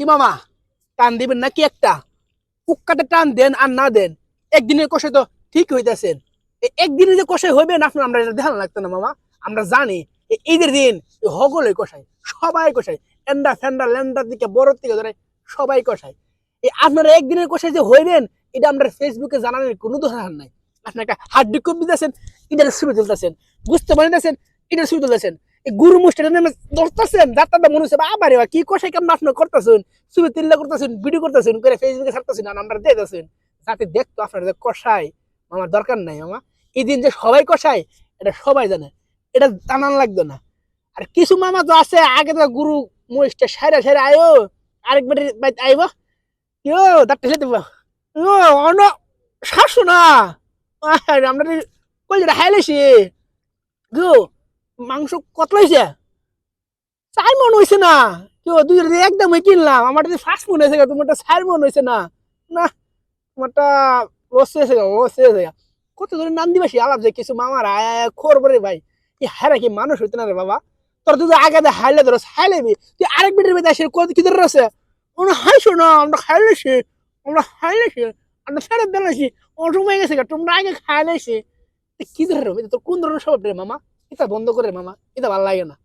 কি মামা? টান দিবেন নাকি একটা? কুক্কাতে টান দেন আর না দেন, একদিনের কষে তো ঠিক হইতেছেন। একদিনে যে কষাই হইবেন আপনার আমরা এটা দেখানো লাগতো না মামা। আমরা জানি ঈদের দিন হগলে কষাই সবাই কষাই এন্ডা ফ্যান্ডা ল্যান্ডার দিকে বড় থেকে ধরে সবাই কষাই এই আপনারা একদিনের কষাই যে হইবেন, এটা আমরা ফেসবুকে জানানোর কোনো দরকার নাই। আপনি একটা হাড্ডি কপ দিতেছেন, এটার ছবি তুলতেছেন, বুঝতে পারতেছেন, এটার ছবি তুলতেছেন। গুরু মুষ্টিটা নামে ধরতেছেন মনে হচ্ছে আবার কি কষাই কেমন আপনি করতেছেন? ছবি তুললে করতেছেন ভিডিও করতেছেন, করে ফেসবুকে ছাড়তেছেন, আর আমরা দিতেছেন। যাতে দেখতো আপনার যে কষাই আমার দরকার নাই আমার এই দিন যে সবাই কষায়, এটা সবাই জানে। এটা জানান লাগতো না। আর কিছু মামা তো আছে, আগে তো গুরু মহিষটা সাইরা সাইরা আয়ো, আরেক বেটি বাইতে আইব। ইয়ো, দাঁতটা সেতে ও অন শাসু না। আমরা কলটা হাইলেছি গো মাংস কত লইছে চার মন হয়েছে না। কেউ দুই একদম কিনলাম। আমার যদি ফার্স্ট মন হয়েছে তোমারটা চার মন হয়েছে না। না, তোমারটা লস হয়েছে লস হয়েছে কত ধরে নাম দিবাসি আলাপ যে কিছু মামার আয় খোর বরে ভাই। এই হারা কি মানুষ হইতে না রে বাবা? তোর তুই আগে হাইলে ধরো হাইলেবি তুই আরেক বেটের বেদে আসে কত কি ধরে আছে আমরা হাইছো না, আমরা খাইলেছি আমরা খাইলেছি আমরা ফেরত দিলাছি অসময় গেছে তোমরা আগে খাইলেছি কি ধরে তোর কোন ধরনের স্বভাব রে মামা? এটা বন্ধ করে মামা এটা ভালো লাগে না।